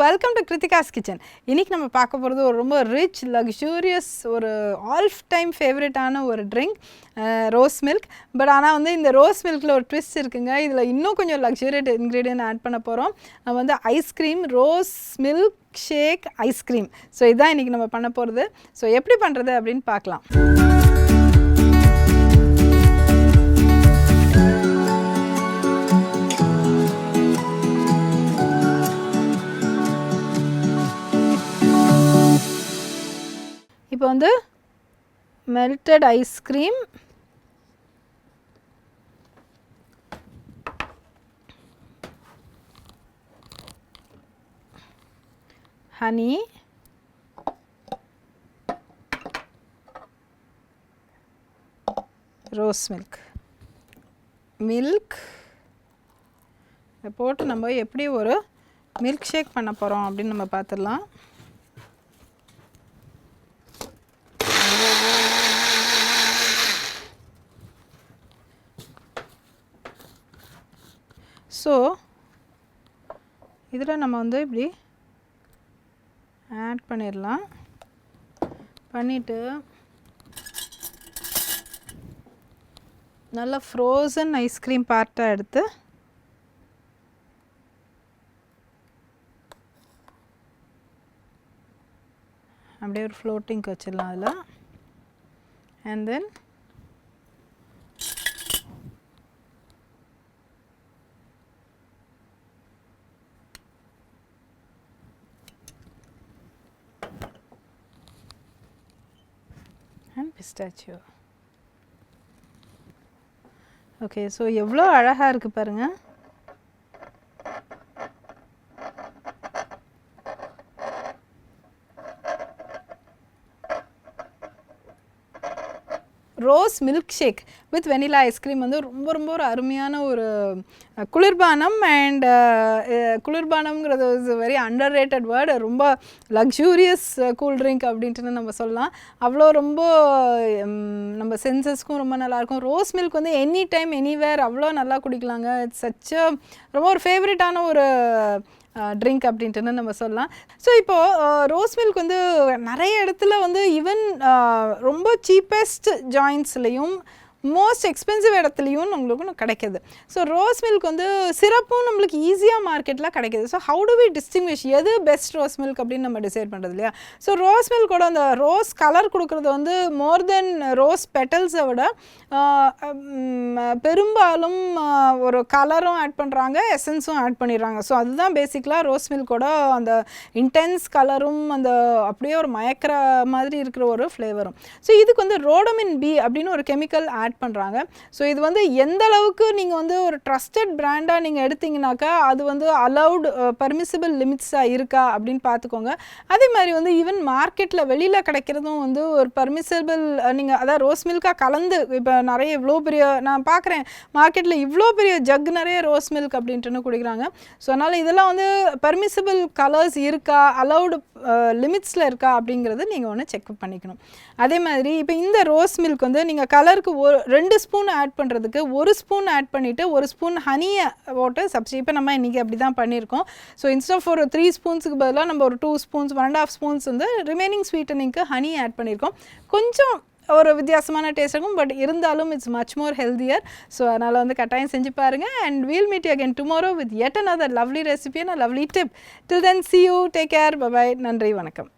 Welcome to Kiruthika's kitchen இன்னைக்கு நம்ம பார்க்க போகிறது ஒரு ரொம்ப ரிச் லக்ஸூரியஸ் ஒரு ஆல்ஃப் டைம் ஃபேவரட்டான ஒரு ட்ரிங்க் ரோஸ் மில்க் பட் ஆனால் வந்து இந்த ரோஸ் மில்கில் ஒரு ட்விஸ்ட் இருக்குங்க. இதில் இன்னும் கொஞ்சம் லக்ஸூரியட் இன்க்ரீடியன்ட் ஆட் பண்ண போகிறோம் நம்ம வந்து ice cream rose milk shake ice cream so இதுதான் இன்றைக்கி நம்ம பண்ண போகிறது ஸோ எப்படி பண்ணுறது அப்படின்னு பார்க்கலாம். இப்போ வந்து melted ice cream honey rose milk milk இதை போட்டு நம்ம எப்படி ஒரு மில்க் ஷேக் பண்ண போகிறோம் அப்படின்னு நம்ம பார்த்துடலாம் ஸோ இதில் நம்ம வந்து இப்படி ஆட் பண்ணிடலாம். பண்ணிவிட்டு நல்லா ஃப்ரோசன் ஐஸ்கிரீம் பார்ட்டாக எடுத்து அப்படியே ஒரு ஃப்ளோட்டிங்க்கு வச்சிடலாம் அதில். And then and pistachio okay so எவ்வளோ அழகாக இருக்குது பாருங்கள் rose milk shake with vanilla ice cream வந்து ரொம்ப ரொம்ப ஒரு அருமையான ஒரு குளிர்பானம் அண்ட் குளிர்பானம்ங்கிறது is very underrated word ரொம்ப லக்ஸூரியஸ் கூல் ட்ரிங்க் அப்படின்ட்டு நம்ம சொல்லலாம். அவ்வளோ ரொம்ப நம்ம சென்சஸ்க்கும் ரொம்ப நல்லாயிருக்கும். ரோஸ் மில்க் வந்து எனி டைம் எனிவேர் அவ்வளோ நல்லா குடிக்கலாங்க. இட்ஸ் சச் ரொம்ப ஒரு ஃபேவரட்டான ஒரு ட்ரிங்க் அப்படின்ட்டு நம்ம சொல்லலாம். ஸோ இப்போது ரோஸ் மில்க் வந்து நிறைய இடத்துல வந்து ஈவன் ரொம்ப சீப்பஸ்ட் ஜாயின்ஸ்லேயும் மோஸ்ட் எக்ஸ்பென்சிவ் இடத்துலையும் நம்மளுக்கு கிடைக்கிது. ஸோ ரோஸ் மில்க் வந்து சிறப்பும் நம்மளுக்கு ஈஸியாக மார்க்கெட்டில் கிடைக்கிது. So how to we distinguish எது பெஸ்ட் ரோஸ் மில்க் அப்படின்னு நம்ம டிசைட் பண்ணுறது இல்லையா? ஸோ ரோஸ் மில்கோட அந்த ரோஸ் கலர் கொடுக்குறது வந்து மோர் தென் ரோஸ் பெட்டல்ஸை விட பெரும்பாலும் ஒரு கலரும் ஆட் பண்ணுறாங்க எசன்ஸும் ஆட் பண்ணிடுறாங்க. ஸோ அதுதான் பேசிக்கலாக ரோஸ் மில்கோட அந்த இன்டென்ஸ் கலரும் அந்த அப்படியே ஒரு மயக்கிற மாதிரி இருக்கிற ஒரு ஃப்ளேவரும் ஸோ இதுக்கு வந்து ரோடமின் பி அப்படின்னு ஒரு கெமிக்கல் ஆட் பண்ணுறாங்க ஸோ இது வந்து எந்த அளவுக்கு நீங்கள் வந்து ஒரு ட்ரஸ்டட் பிராண்டாக நீங்கள் எடுத்தீங்கனாக்கா அது வந்து அலவுட் பர்மிசிபிள் லிமிட்ஸாக இருக்கா அப்படின்னு பார்த்துக்கோங்க அதே மாதிரி வந்து ஈவன் மார்க்கெட்டில் வெளியில் கிடைக்கிறதும் வந்து ஒரு பர்மிசபிள் நீங்கள் அதாவது ரோஸ் மில்காக கலந்து இப்போ நிறைய இவ்வளோ பெரிய நான் பார்க்குறேன் மார்க்கெட்டில் இவ்வளோ பெரிய ஜக் நிறைய ரோஸ் மில்க் அப்படின்ட்டுன்னு குடிக்கிறாங்க. ஸோ அதனால் இதெல்லாம் வந்து பர்மிசபிள் கலர்ஸ் இருக்கா அலவுடு லிமிட்ஸில் இருக்கா அப்படிங்கிறது நீங்கள் ஒன்று செக் பண்ணிக்கணும். அதே மாதிரி இப்போ இந்த ரோஸ் மில்க் வந்து நீங்கள் கலருக்கு ஒரு ரெண்டு ஸ்பூன் ஆட் பண்ணுறதுக்கு ஒரு ஸ்பூன் ஆட் பண்ணிவிட்டு ஒரு ஸ்பூன் ஹனியை போட்டு சப்ஸ்டி இப்போ நம்ம இன்றைக்கி அப்படி தான் பண்ணியிருக்கோம். ஸோ இன்ஸ்ட் ஆஃப் ஒரு த்ரீ ஸ்பூன்ஸுக்கு பதிலாக நம்ம ஒரு two spoons one and half spoons வந்து ரிமைனிங் ஸ்வீட்டனிங்க்கு ஹனி ஆட் பண்ணியிருக்கோம். கொஞ்சம் ஒரு வித்தியாசமான டேஸ்ட் இருக்கும் பட் இருந்தாலும் it's much more healthier so அதனால் வந்து கட்டாயம் செஞ்சு பாருங்கள் and we'll meet again tomorrow with yet another lovely recipe and lovely tip till then see you take care bye bye நன்றி. வணக்கம்.